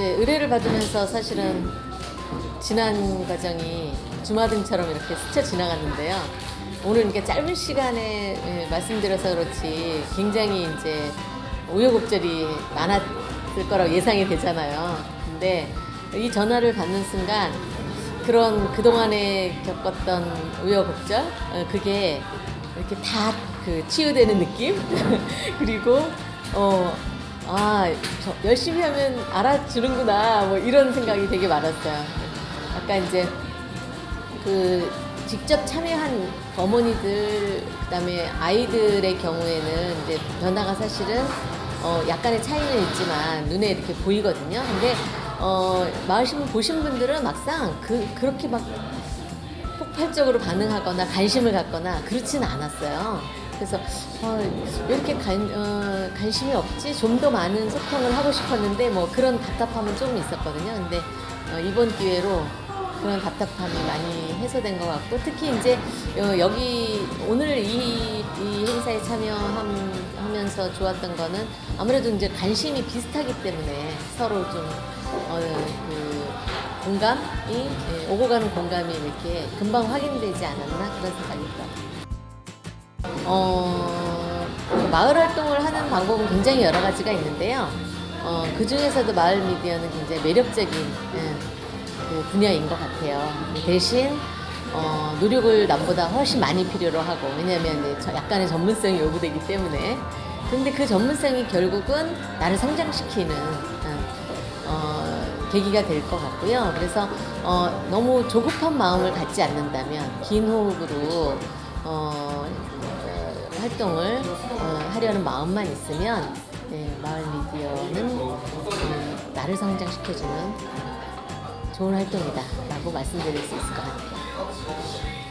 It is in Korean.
이제 의뢰를 받으면서 사실은 지난 과정이 주마등처럼 이렇게 스쳐 지나갔는데요. 오늘 이렇게 짧은 시간에 예, 말씀드려서 그렇지 굉장히 이제 우여곡절이 많았을 거라고 예상이 되잖아요. 근데 이 전화를 받는 순간 그런 그동안에 겪었던 우여곡절 어, 그게 이렇게 다 그 치유되는 느낌 그리고 어 아, 저 열심히 하면 알아주는구나, 뭐 이런 생각이 되게 많았어요. 아까 이제 그 직접 참여한 어머니들, 그 다음에 아이들의 경우에는 이제 변화가 사실은 어, 약간의 차이는 있지만 눈에 이렇게 보이거든요. 근데 어, 마을 신문 보신 분들은 막상 그, 그렇게 막 폭발적으로 반응하거나 관심을 갖거나 그렇지는 않았어요. 그래서 어, 왜 이렇게 관, 어, 관심이 없지? 좀 더 많은 소통을 하고 싶었는데 뭐 그런 답답함은 좀 있었거든요. 근데 어, 이번 기회로 그런 답답함이 많이 해소된 것 같고 특히 이제 어, 여기 오늘 이, 이 행사에 참여하면서 좋았던 거는 아무래도 이제 관심이 비슷하기 때문에 서로 좀 어, 그 공감이 예, 오고 가는 공감이 이렇게 금방 확인되지 않았나 그런 생각이 들어요. 어, 마을 활동을 하는 방법은 굉장히 여러 가지가 있는데요. 어, 그 중에서도 마을 미디어는 굉장히 매력적인 예, 그 분야인 것 같아요. 대신 어, 노력을 남보다 훨씬 많이 필요로 하고 왜냐하면 약간의 전문성이 요구되기 때문에 근데 그 전문성이 결국은 나를 성장시키는 어, 어, 계기가 될 것 같고요. 그래서 어, 너무 조급한 마음을 갖지 않는다면 긴 호흡으로 어, 어, 활동을 어, 하려는 마음만 있으면 예, 마을 미디어는 음, 나를 성장시켜주는 좋은 활동이다라고 말씀드릴 수 있을 것 같아요.